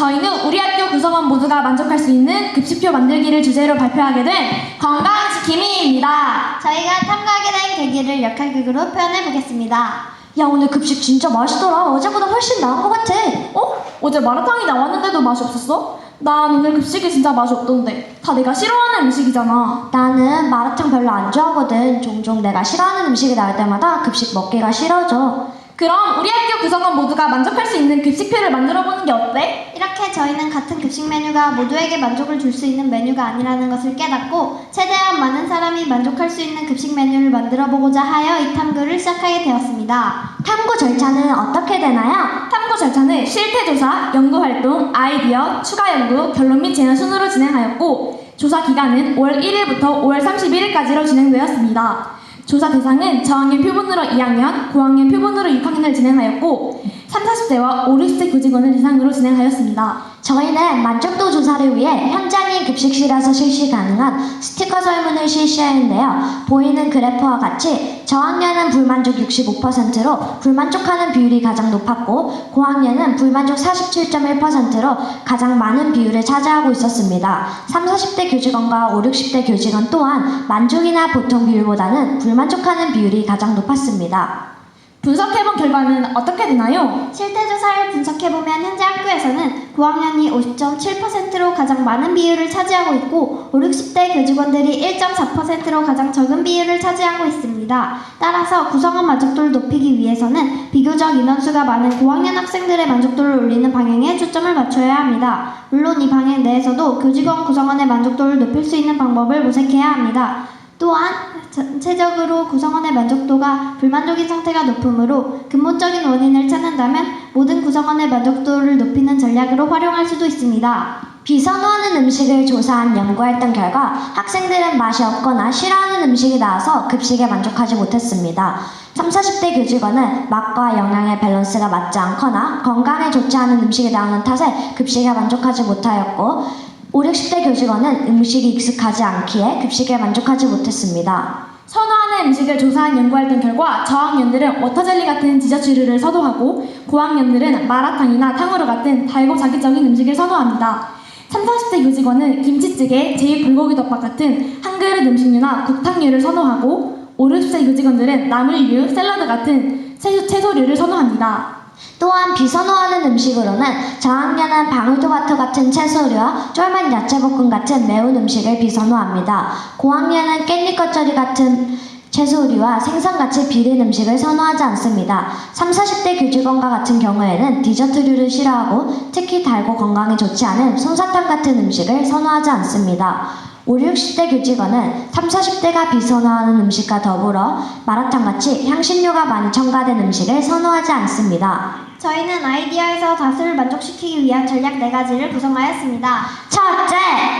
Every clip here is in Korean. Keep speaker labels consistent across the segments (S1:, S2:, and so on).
S1: 저희는 우리 학교 구성원 모두가 만족할 수 있는 급식표 만들기를 주제로 발표하게 된 건강 지킴이입니다.
S2: 저희가 탐구하게 된 계기를 역할극으로 표현해 보겠습니다.
S3: 야 오늘 급식 진짜 맛있더라. 어제보다 훨씬 나은 것 같아.
S1: 어? 어제 마라탕이 나왔는데도 맛이 없었어? 난 오늘 급식이 진짜 맛이 없던데. 다 내가 싫어하는 음식이잖아.
S3: 나는 마라탕 별로 안 좋아하거든. 종종 내가 싫어하는 음식이 나올 때마다 급식 먹기가 싫어져.
S1: 그럼 우리 학교 구성원 모두가 만족할 수 있는 급식표를 만들어 보는 게 어때?
S2: 이렇게 저희는 같은 급식 메뉴가 모두에게 만족을 줄 수 있는 메뉴가 아니라는 것을 깨닫고 최대한 많은 사람이 만족할 수 있는 급식 메뉴를 만들어 보고자 하여 이 탐구를 시작하게 되었습니다.
S3: 탐구 절차는 어떻게 되나요?
S1: 탐구 절차는 실태조사, 연구활동, 아이디어, 추가 연구, 결론 및 제안 순으로 진행하였고 조사 기간은 5월 1일부터 5월 31일까지로 진행되었습니다. 조사 대상은 저학년 표본으로 2학년, 고학년 표본으로 6학년을 진행하였고 3, 40대와 5, 60대 교직원을 대상으로 진행하였습니다.
S3: 저희는 만족도 조사를 위해 현장인 급식실에서 실시 가능한 스티커 설문을 실시하는데요. 보이는 그래프와 같이 저학년은 불만족 65%로 불만족하는 비율이 가장 높았고 고학년은 불만족 47.1%로 가장 많은 비율을 차지하고 있었습니다. 3, 40대 교직원과 5, 60대 교직원 또한 만족이나 보통 비율보다는 불만족하는 비율이 가장 높았습니다.
S1: 분석해본 결과는 어떻게 되나요?
S2: 실태조사를 분석해보면 현재 학교에서는 고학년이 50.7%로 가장 많은 비율을 차지하고 있고 5, 60대 교직원들이 1.4%로 가장 적은 비율을 차지하고 있습니다. 따라서 구성원 만족도를 높이기 위해서는 비교적 인원수가 많은 고학년 학생들의 만족도를 올리는 방향에 초점을 맞춰야 합니다. 물론 이 방향 내에서도 교직원 구성원의 만족도를 높일 수 있는 방법을 모색해야 합니다. 또한 전체적으로 구성원의 만족도가 불만족인 상태가 높으므로 근본적인 원인을 찾는다면 모든 구성원의 만족도를 높이는 전략으로 활용할 수도 있습니다.
S3: 비선호하는 음식을 조사한 연구활동 결과 학생들은 맛이 없거나 싫어하는 음식이 나와서 급식에 만족하지 못했습니다. 3, 40대 교직원은 맛과 영양의 밸런스가 맞지 않거나 건강에 좋지 않은 음식이 나오는 탓에 급식에 만족하지 못하였고 5, 60대 교직원은 음식이 익숙하지 않기에 급식에 만족하지 못했습니다.
S1: 선호하는 음식을 조사한 연구활동 결과 저학년들은 워터젤리 같은 디저트류를 선호하고 고학년들은 마라탕이나 탕후루 같은 달고 자기적인 음식을 선호합니다. 3, 40대 교직원은 김치찌개, 제육 불고기덮밥 같은 한 그릇 음식류나 국탕류를 선호하고 5, 60대 교직원들은 나물류, 샐러드 같은 채소, 채소류를 선호합니다.
S3: 또한 비선호하는 음식으로는 저학년은 방울토마토 같은 채소류와 쫄면 야채볶음 같은 매운 음식을 비선호합니다. 고학년은 깻잎 겉절이 같은 채소류와 생선같이 비린 음식을 선호하지 않습니다. 3, 40대 교직원과 같은 경우에는 디저트류를 싫어하고 특히 달고 건강에 좋지 않은 솜사탕 같은 음식을 선호하지 않습니다. 5, 60대 교직원은 3, 40대가 비선호하는 음식과 더불어 마라탕같이 향신료가 많이 첨가된 음식을 선호하지 않습니다.
S2: 저희는 아이디어에서 다수를 만족시키기 위한 전략 4가지를 구성하였습니다.
S3: 첫째,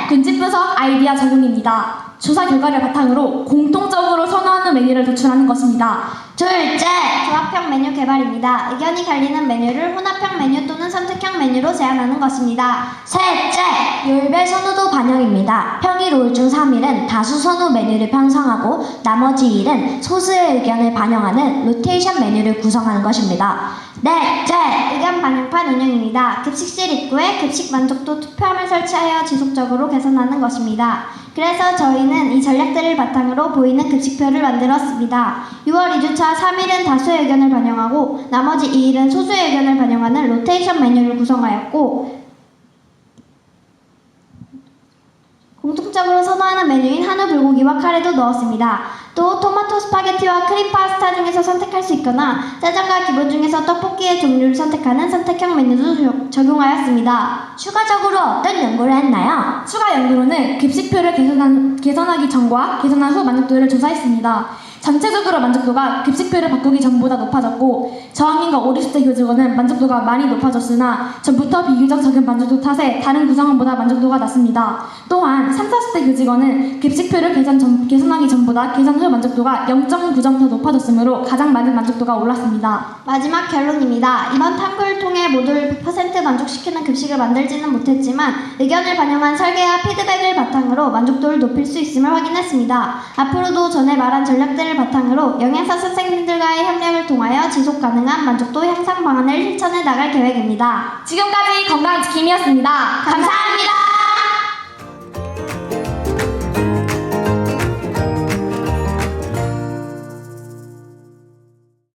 S1: 군집 분석 아이디어 적용입니다. 조사 결과를 바탕으로 공통적으로 선호하는 메뉴를 도출하는 것입니다.
S3: 둘째,
S2: 조합형 메뉴 개발입니다. 의견이 갈리는 메뉴를 혼합형 메뉴 또는 선택형 메뉴로 제안하는 것입니다.
S3: 셋째, 요일별 선호도 반영입니다. 평일 5일 중 3일은 다수 선호 메뉴를 편성하고 나머지 일은 소수의 의견을 반영하는 로테이션 메뉴를 구성하는 것입니다. 넷째,
S2: 의견 반영판 운영입니다. 급식실 입구에 급식 만족도 투표함을 설치하여 지속적으로 개선하는 것입니다. 그래서 저희는 이 전략들을 바탕으로 보이는 급식표를 만들었습니다. 6월 2주차 3일은 다수의 의견을 반영하고 나머지 2일은 소수의 의견을 반영하는 로테이션 메뉴를 구성하였고 공통적으로 선호하는 메뉴인 한우 불고기와 카레도 넣었습니다. 또 토마토 스파게티와 크림 파스타 중에서 선택할 수 있거나 짜장과 기본 중에서 떡볶이의 종류를 선택하는 선택형 메뉴도 적- 적용하였습니다.
S3: 추가적으로 어떤 연구를 했나요?
S1: 추가 연구로는 급식표를 개선한, 개선하기 전과 개선한 후 만족도를 조사했습니다. 전체적으로 만족도가 급식표를 바꾸기 전보다 높아졌고 저학년과 5, 60대 교직원은 만족도가 많이 높아졌으나 전부터 비교적 적은 만족도 탓에 다른 구성원보다 만족도가 낮습니다. 또한 3, 40대 교직원은 급식표를 개선 전, 개선하기 전보다 개선 후 만족도가 0.9점 더 높아졌으므로 가장 많은 만족도가 올랐습니다.
S2: 마지막 결론입니다. 이번 탐구를 통해 모두를 100% 만족시키는 급식을 만들지는 못했지만 의견을 반영한 설계와 피드백을 바탕으로 만족도를 높일 수 있음을 확인했습니다. 앞으로도 전에 말한 전략들을 기준을 바탕으로 영양사 선생님들과의 협력을 통하여 지속 가능한 만족도 향상 방안을 실천해 나갈 계획입니다.
S1: 지금까지 건강지킴이었습니다. 감사합니다.